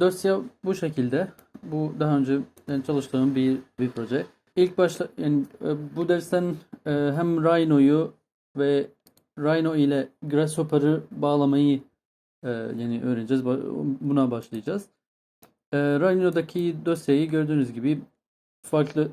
Dosya bu şekilde. Bu daha önce çalıştığım bir bir proje. İlk başta yani e, bu dersten e, hem Rhino'yu ve Rhino ile Grasshopper'ı bağlamayı e, yani öğreneceğiz. Buna başlayacağız. Rhino'daki dosyayı gördüğünüz gibi farklı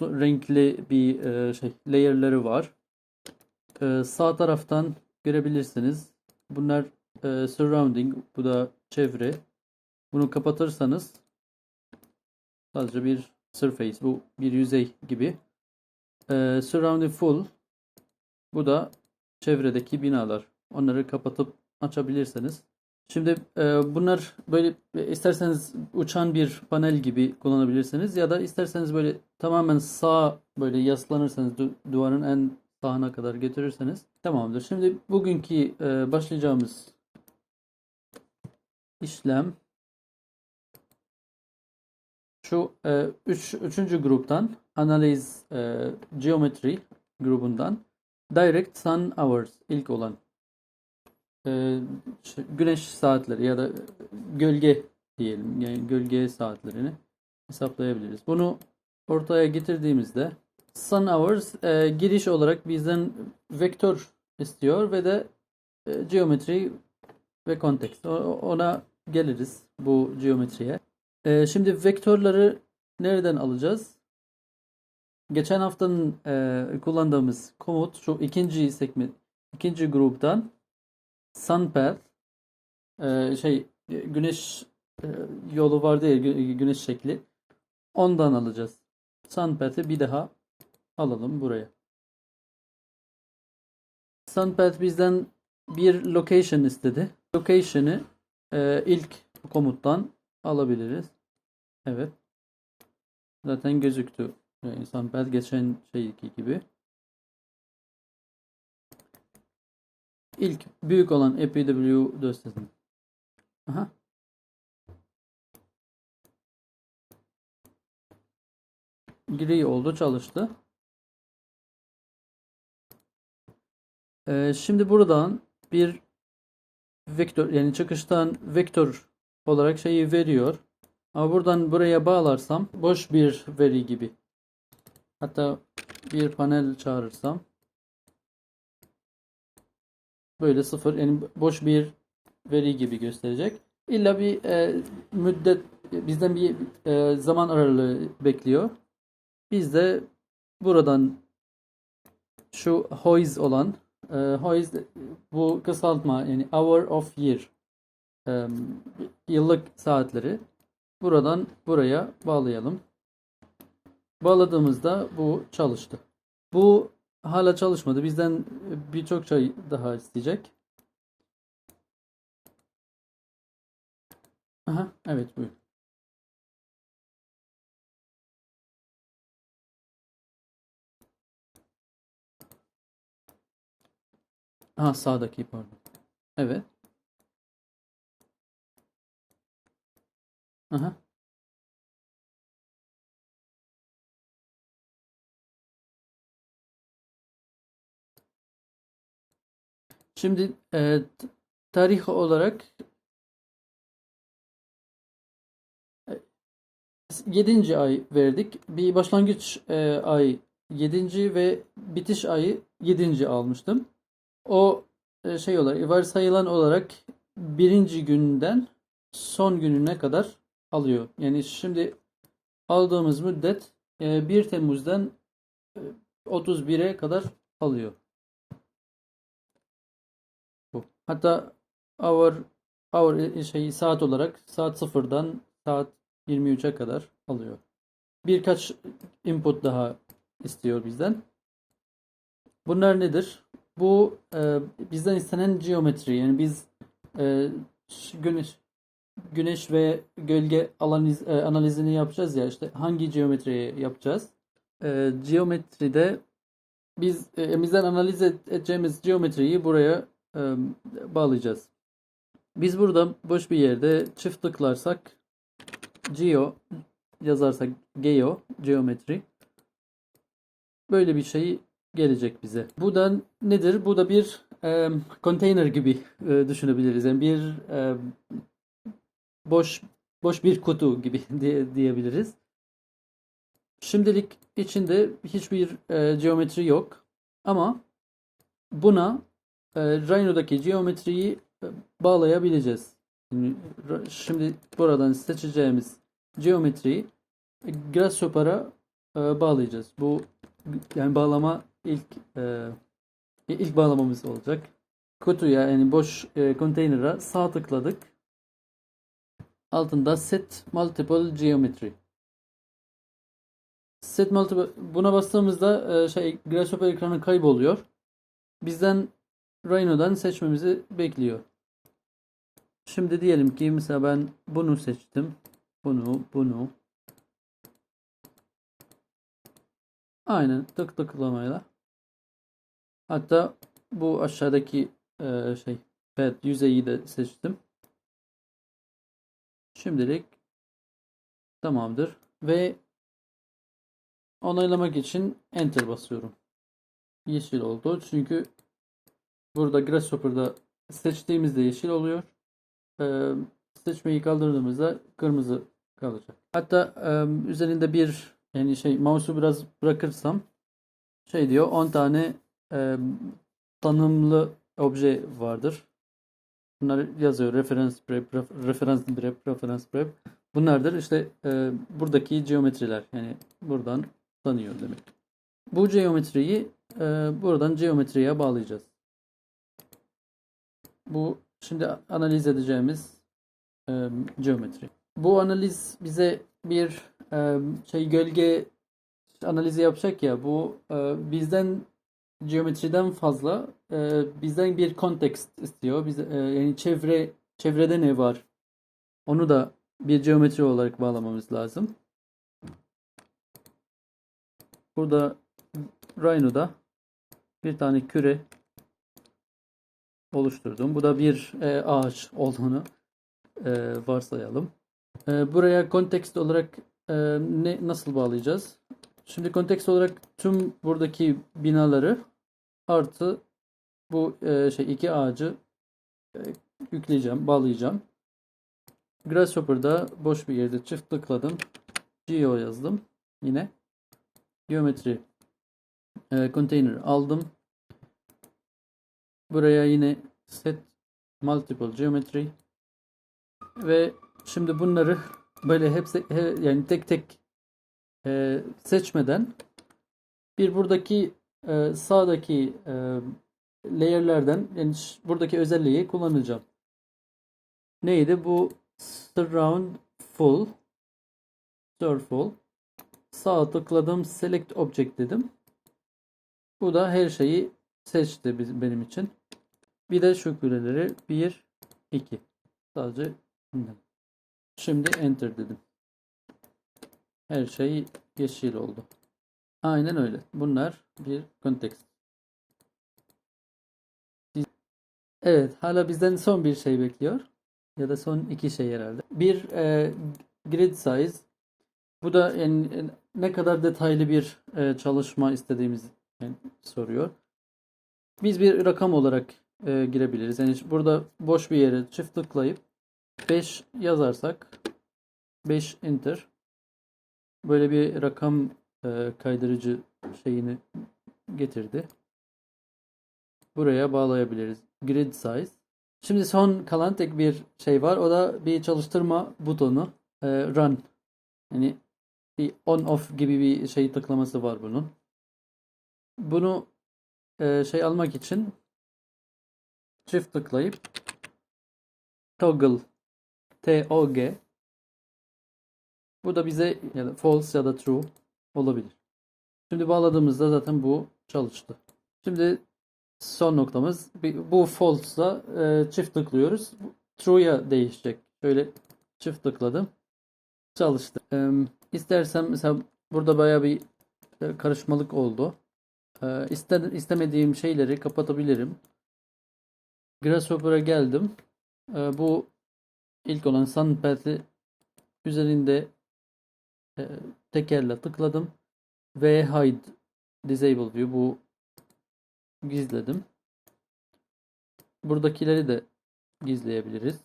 renkli bir şey layer'ları var. Sağ taraftan görebilirsiniz. Bunlar surrounding, bu da çevre. Bunu kapatırsanız sadece bir surface, bu bir yüzey gibi. E, surrounding full, bu da çevredeki binalar. Onları kapatıp açabilirsiniz. Şimdi e, bunlar böyle isterseniz uçan bir panel gibi kullanabilirsiniz ya da isterseniz böyle tamamen sağ böyle yaslanırsanız du- duvarın en sağına kadar getirirseniz tamamdır. Şimdi bugünkü e, başlayacağımız işlem şu e, üç, üçüncü gruptan analiz e, geometry grubundan direct sun hours ilk olan e, güneş saatleri ya da gölge diyelim yani gölge saatlerini hesaplayabiliriz. Bunu ortaya getirdiğimizde sun hours e, giriş olarak bizden vektör istiyor ve de e, geometri ve kontekst. Ona geliriz bu geometriye. E, şimdi vektörleri nereden alacağız? Geçen haftanın e, kullandığımız komut şu ikinci segment, ikinci gruptan sunpath e, şey e, güneş e, yolu vardı ya gü- güneş şekli. Ondan alacağız. Sunpath'i bir daha alalım buraya. Sunpath bizden bir location istedi. Location'ı e, ilk komuttan alabiliriz. Evet. Zaten gözüktü. Yani Sunpath geçen şeyki gibi. İlk büyük olan APW dosyasını. Aha. Gri oldu çalıştı. Ee, şimdi buradan bir vektör yani çıkıştan vektör olarak şeyi veriyor. Ama buradan buraya bağlarsam boş bir veri gibi. Hatta bir panel çağırırsam böyle sıfır yani boş bir veri gibi gösterecek. İlla bir e, müddet bizden bir e, zaman aralığı bekliyor. Biz de buradan şu HOIS olan e, HOIS bu kısaltma yani hour of year e, yıllık saatleri buradan buraya bağlayalım. Bağladığımızda bu çalıştı. Bu hala çalışmadı. Bizden birçok şey daha isteyecek. Aha, evet buyur. Aha sağdaki pardon. Evet. Aha. Şimdi e, tarih olarak 7. ay verdik. Bir başlangıç e, ay 7. ve bitiş ayı 7. almıştım. O e, şey olarak varsayılan olarak birinci günden son gününe kadar alıyor. Yani şimdi aldığımız müddet e, 1 Temmuz'dan e, 31'e kadar alıyor. Bu. Hatta hour hour e, şey saat olarak saat 0'dan saat 23'e kadar alıyor. Birkaç input daha istiyor bizden. Bunlar nedir? Bu e, bizden istenen geometri. Yani biz e, güneş güneş ve gölge analiz, e, analizini yapacağız ya işte hangi geometriyi yapacağız? E, geometride biz e, bizden analiz edeceğimiz geometriyi buraya e, bağlayacağız. Biz burada boş bir yerde çift tıklarsak geo yazarsak geo geometri böyle bir şey gelecek bize. Bu da nedir? Bu da bir e, container gibi e, düşünebiliriz. Yani bir e, boş boş bir kutu gibi diye, diyebiliriz. Şimdilik içinde hiçbir e, geometri yok. Ama buna e, Rhino'daki geometriyi e, bağlayabileceğiz. Şimdi, ra- şimdi buradan seçeceğimiz geometriyi e, Grasshopper'a e, bağlayacağız. Bu yani bağlama ilk e, ilk bağlamamız olacak. Kutuya yani boş e, konteynere sağ tıkladık. Altında Set Multiple Geometry. Set Multiple buna bastığımızda e, şey Grasshopper ekranı kayboluyor. Bizden Rhino'dan seçmemizi bekliyor. Şimdi diyelim ki mesela ben bunu seçtim. Bunu, bunu. Aynen tık tıklamayla. Hatta bu aşağıdaki e, şey pad yüzeyi de seçtim. Şimdilik tamamdır. Ve onaylamak için enter basıyorum. Yeşil oldu. Çünkü burada Grasshopper'da seçtiğimizde yeşil oluyor. Ee, seçmeyi kaldırdığımızda kırmızı kalacak. Hatta e, üzerinde bir yani şey mouse'u biraz bırakırsam şey diyor 10 tane e, tanımlı obje vardır. Bunlar yazıyor. Referans prep, ref- referans prep, referans prep. Bunlardır işte e, buradaki geometriler. Yani buradan tanıyor demek. Bu geometriyi e, buradan geometriye bağlayacağız. Bu şimdi analiz edeceğimiz e, geometri. Bu analiz bize bir e, şey gölge analizi yapacak ya bu e, bizden geometriden fazla e, bizden bir kontekst istiyor. Biz, e, yani çevre çevrede ne var? Onu da bir geometri olarak bağlamamız lazım. Burada Rhino'da bir tane küre oluşturdum. Bu da bir e, ağaç olduğunu e, varsayalım. E, buraya kontekst olarak e, ne nasıl bağlayacağız? Şimdi kontekst olarak tüm buradaki binaları artı bu e, şey iki ağacı e, yükleyeceğim, bağlayacağım. Grasshopper'da boş bir yerde çift tıkladım. Geo yazdım. Yine geometri e, container aldım. Buraya yine set multiple geometry ve şimdi bunları böyle hepsi he- yani tek tek e, seçmeden bir buradaki e, sağdaki e, layer'lerden yani buradaki özelliği kullanacağım. Neydi? Bu surround full full sağ tıkladım select object dedim. Bu da her şeyi seçti benim için. Bir de şu küreleri 1 2 sadece. Şimdi enter dedim. Her şey yeşil oldu. Aynen öyle. Bunlar bir kontekst. Evet, hala bizden son bir şey bekliyor. Ya da son iki şey herhalde. Bir e, grid size. Bu da yani ne kadar detaylı bir e, çalışma istediğimiz yani soruyor. Biz bir rakam olarak e, girebiliriz. Yani burada boş bir yere çift tıklayıp 5 yazarsak 5 enter böyle bir rakam e, kaydırıcı şeyini getirdi. Buraya bağlayabiliriz. Grid size. Şimdi son kalan tek bir şey var. O da bir çalıştırma butonu. e, run. Yani bir on off gibi bir şey tıklaması var bunun. Bunu e, şey almak için çift tıklayıp toggle T-O-G bu da bize ya da false ya da true olabilir. Şimdi bağladığımızda zaten bu çalıştı. Şimdi son noktamız bu false'da e, çift tıklıyoruz. True'ya değişecek. Şöyle çift tıkladım. Çalıştı. E, istersem mesela burada baya bir e, karışmalık oldu. E, iste, istemediğim şeyleri kapatabilirim. Grasshopper'a geldim. E, bu ilk olan Sunpad'i üzerinde tekerle tıkladım ve hide disable view bu gizledim. Buradakileri de gizleyebiliriz.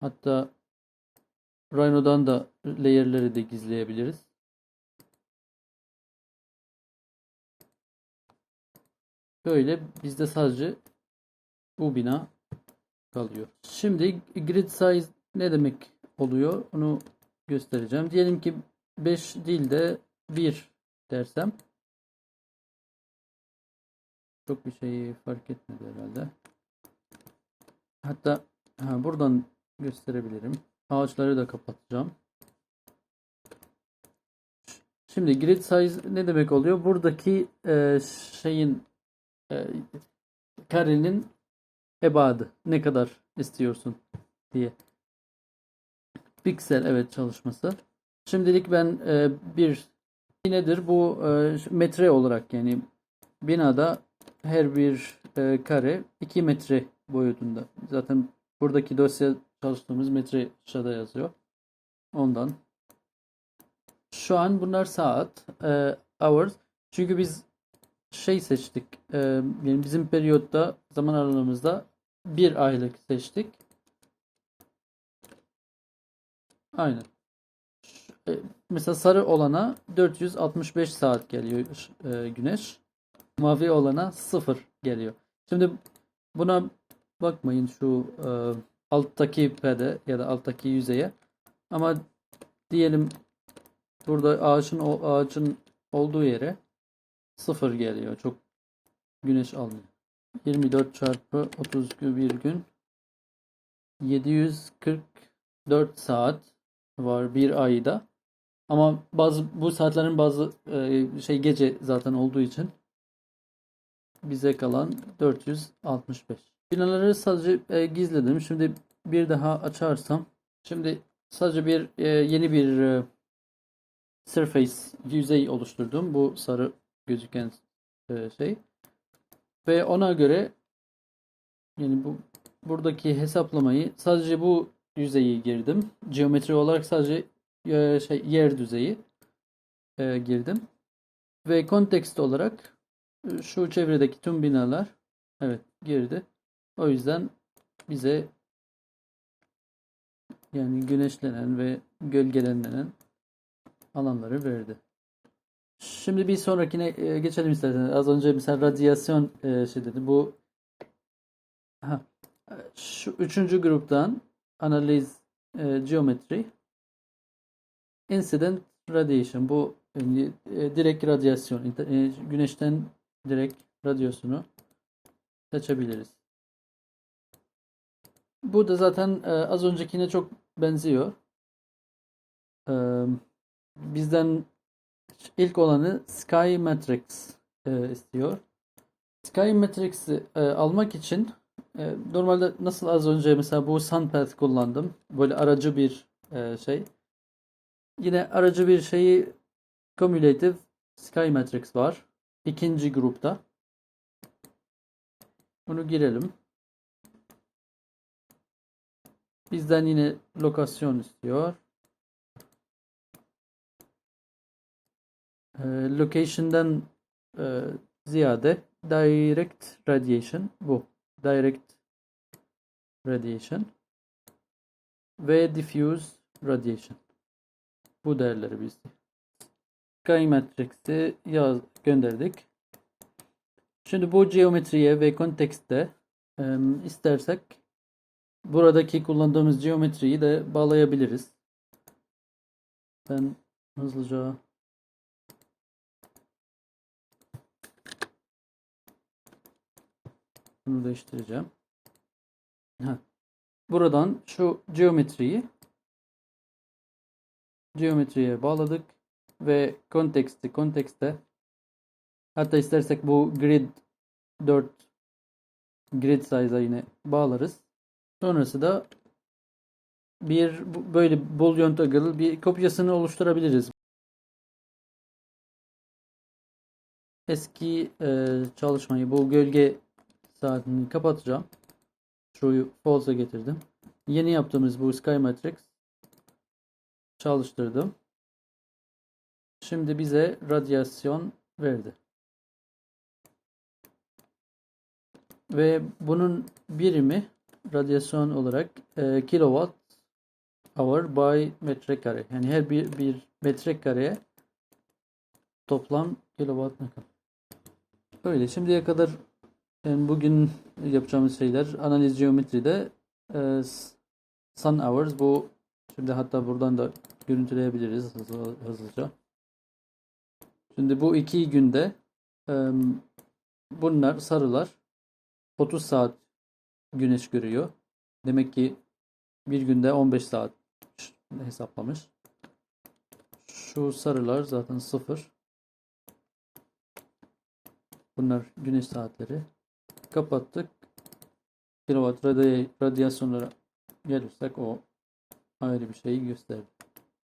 Hatta Rhino'dan da layer'leri de gizleyebiliriz. Böyle bizde sadece bu bina kalıyor. Şimdi grid size ne demek oluyor onu göstereceğim. Diyelim ki 5 değil de 1 dersem çok bir şey fark etmedi herhalde. Hatta ha, buradan gösterebilirim. Ağaçları da kapatacağım. Şimdi grid size ne demek oluyor? Buradaki e, şeyin e, karenin ebadı ne kadar istiyorsun diye. Piksel evet çalışması. Şimdilik ben e, bir nedir bu e, metre olarak yani binada her bir e, kare 2 metre boyutunda. Zaten buradaki dosya çalıştığımız metre aşağıda yazıyor. Ondan. Şu an bunlar saat, e, hours. Çünkü biz şey seçtik. E, yani bizim periyotta zaman aralığımızda bir aylık seçtik. Aynen. E, mesela sarı olana 465 saat geliyor e, güneş. Mavi olana 0 geliyor. Şimdi buna bakmayın şu e, alttaki pede ya da alttaki yüzeye. Ama diyelim burada ağaçın o ağaçın olduğu yere 0 geliyor. Çok güneş almıyor. 24 çarpı 31 gün 744 saat var bir ayda. Ama bazı bu saatlerin bazı e, şey gece zaten olduğu için bize kalan 465. Binaları sadece e, gizledim. Şimdi bir daha açarsam şimdi sadece bir e, yeni bir e, surface yüzey oluşturdum. Bu sarı gözüken e, şey. Ve ona göre yani bu buradaki hesaplamayı sadece bu yüzeyi girdim. Geometri olarak sadece e, şey yer düzeyi e, girdim. Ve kontekst olarak e, şu çevredeki tüm binalar evet girdi. O yüzden bize yani güneşlenen ve gölgelenen alanları verdi. Şimdi bir sonrakine e, geçelim isterseniz. Az önce mesela radyasyon e, şey dedi. Bu şu üçüncü gruptan analiz e, geometri incident radiation bu yani, e, direkt radyasyon e, güneşten direkt radyasyonu seçebiliriz. Bu da zaten e, az öncekine çok benziyor. E, bizden ilk olanı Sky Matrix e, istiyor. Sky Matrix'i e, almak için e, normalde nasıl az önce mesela bu Sunpath kullandım. Böyle aracı bir e, şey. Yine aracı bir şeyi Cumulative Sky Matrix var. İkinci grupta. Bunu girelim. Bizden yine lokasyon istiyor. Ee, location'dan e, ziyade direct radiation bu. Direct radiation ve diffuse radiation. Bu değerleri biz Sky Matrix'i yaz gönderdik. Şimdi bu geometriye ve kontekste e, istersek buradaki kullandığımız geometriyi de bağlayabiliriz. Ben hızlıca bunu değiştireceğim. Ha. Buradan şu geometriyi geometriye bağladık ve konteksti kontekste hatta istersek bu grid 4 grid size'a yine bağlarız. Sonrası da bir böyle boolean toggle bir kopyasını oluşturabiliriz. Eski e, çalışmayı bu gölge saatini kapatacağım. True'yu false'a getirdim. Yeni yaptığımız bu Sky Matrix çalıştırdım. Şimdi bize radyasyon verdi. Ve bunun birimi radyasyon olarak e, kilowatt hour by metrekare. Yani her bir, bir metrekareye toplam kilowatt ne kadar? Öyle. Şimdiye kadar yani bugün yapacağımız şeyler analiz geometride e, sun hours bu şimdi hatta buradan da görüntüleyebiliriz hızlı, hızlıca. Şimdi bu iki günde e, bunlar sarılar 30 saat güneş görüyor. Demek ki bir günde 15 saat hesaplamış. Şu sarılar zaten sıfır. Bunlar güneş saatleri. Kapattık. Kilowatt radya- radyasyonlara gelirsek o ayrı bir şeyi gösterdi.